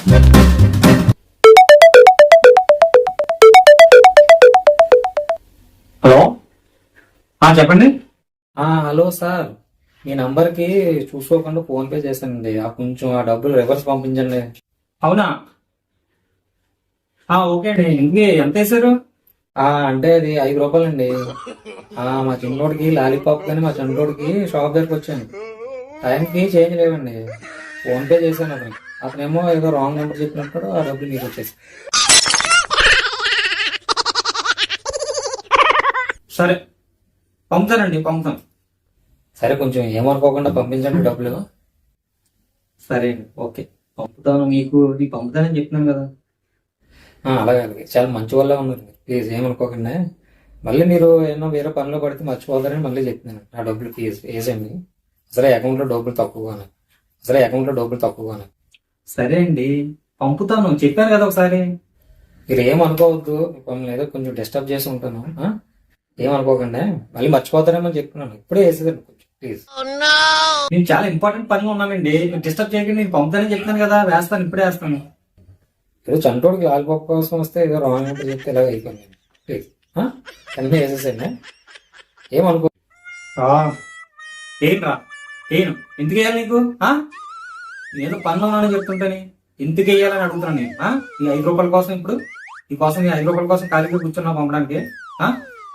Hello? చెప్పండి. ఆ, hello sir. మీ నంబర్కి చూసుకోకుండా ఫోన్ పే చేశానండి. ఆ కొంచెం ఆ డబ్బులు రివర్స్ పంపించండి. అవునా? ఆ, ఓకే అండి. ఇంకే ఎంత వేశారు? ఆ, అంటే అది ఐదు రూపాయలండి. ఆ, మా చిన్నోడికి లాలీపాప్ కానీ మా చిన్నోడికి షాప్ దగ్గరికి వచ్చాను. టైంకి చేంజ్ లేవండి. ఫోన్ పే చేశాను అతను అతనేమో ఏదో రాంగ్ నెంబర్ చెప్పినప్పుడు ఆ డబ్బులు మీకు వచ్చేసి సరే పంపుతానండి పంపుతాను సరే కొంచెం ఏమనుకోకుండా పంపించండి డబ్బులు. సరే అండి ఓకే. పంపుతాను మీకు నీకు పంపుతానని చెప్తున్నాను కదా. అలాగే అలాగే. చాలా మంచి వల్ల ఉన్నారు. ప్లీజ్ ఏమనుకోకండి. మళ్ళీ మీరు ఏమో వేరే పనిలో పడితే మర్చిపోతారని మళ్ళీ చెప్తున్నాను ఆ డబ్బులు ప్లీజ్ వేసేయండి. అసలే అకౌంట్లో డబ్బులు తక్కువగానే. అసలే అకౌంట్లో డబ్బులు తక్కువగానే. సరే అండి పంపుతాను. చెప్పాను కదా ఒకసారి. మీరు ఏమనుకోవద్దు మిమ్మల్ని ఏదో కొంచెం డిస్టర్బ్ చేసి ఉంటాను? ఏమనుకోకండి. మళ్ళీ మర్చిపోతారేమో చెప్తున్నాను. ఇప్పుడే వేసేదండి కొంచెం ప్లీజ్. నేను చాలా ఇంపార్టెంట్ పనిగా ఉన్నానండి. డిస్టర్బ్ చేయకండి నేను పంపుతానని చెప్తాను కదా. వేస్తాను ఇప్పుడే వేస్తాను. ఏదో చంటోడికి లాలిపాప్ కోసం వస్తే ఏదో రాంగ్ నెంబర్ చెప్తే ఇలాగ అయిపోయింది. ప్లీజ్. అన్నీ వేసేసండి ఏమనుకో ఏంట్రా ఏను ఎందుకు వేయాలి నీకు? ఆ? నేను పన్ను ఉన్నానని చెప్తుంటేని ఎందుకు వేయాలని అడుగుతున్నాను నేను? ఈ ఐదు రూపాయల కోసం ఇప్పుడు ఈ కోసం ఈ ఐదు రూపాయల కోసం ఖాళీగా కూర్చున్నా పంపడానికి ఆ?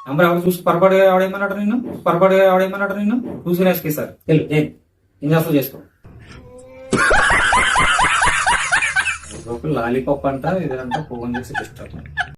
ఎవరు చూసి పొరపాటు ఆడేయమన్నాడు నిన్ను? పొరపాటు ఆడేయమన్నాడు నిన్ను? చూసి వేసుకేసారు వెళ్ళు ఏం? ఏం చేస్తావు చేసుకో. లాలీపాప్ అంట ఇదంతా ఫోన్ చేసి డిస్టర్బ్.